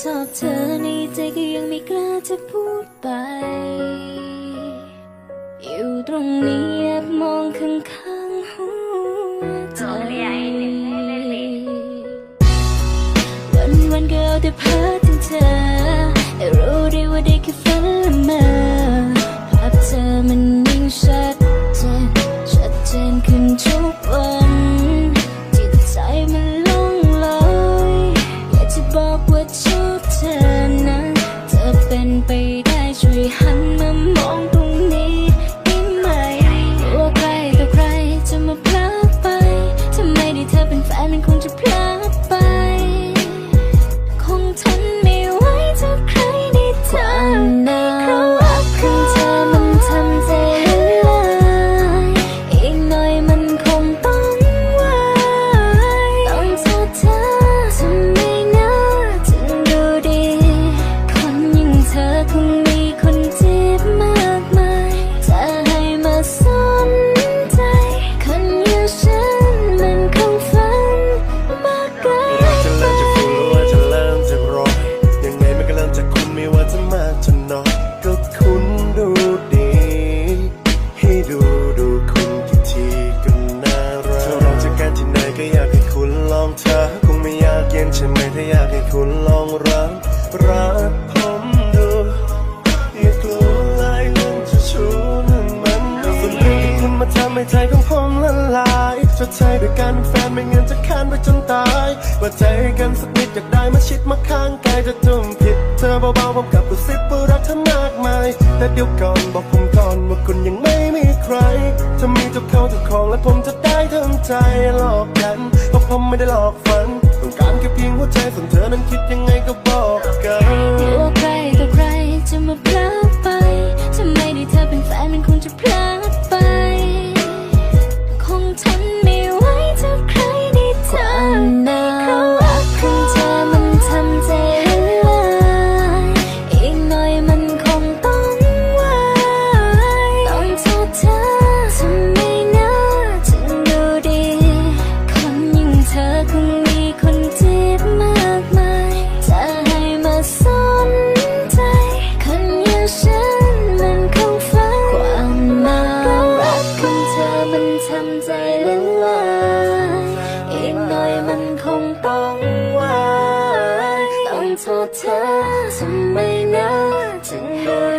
ชอบเธอในใจก็ยังไม่กล้าจะพูดไป อยู่ตรงนี้แอบมองข้างๆหัวใจวันวันก็เอาแต่เพ้อถึงเธอแต่รู้ไดีว่าได้แค่ฝันละเมอภาพเธอมันยิ่งชัด ให้ใจของผมละลายชดใช้ด้วยการเป็นแฟนไม่งั้นจะค้านไปจนตายว่าใจกันสักนิดอยากได้มาชิดมาข้างกายจะทุ่มผิดเธอเบาๆผมกับกระซิบว่ารักเธอมากมายแต่เดี๋ยวก่อนบอกผมก่อนว่าคุณยังไม่มีใครจะมีเจ้าเขาเจ้าของและผมจะได้ทำใจหลอกกันเพราะผมไม่ได้หลอกฝันต้องการแค่เพียงหัวใจส่วนเธอนั้นคิดยังไงก็บอก ทำใจเละลายอีกหน่อยมันคงต้องวายต้องโทษเธอทำไมนะถึงโดน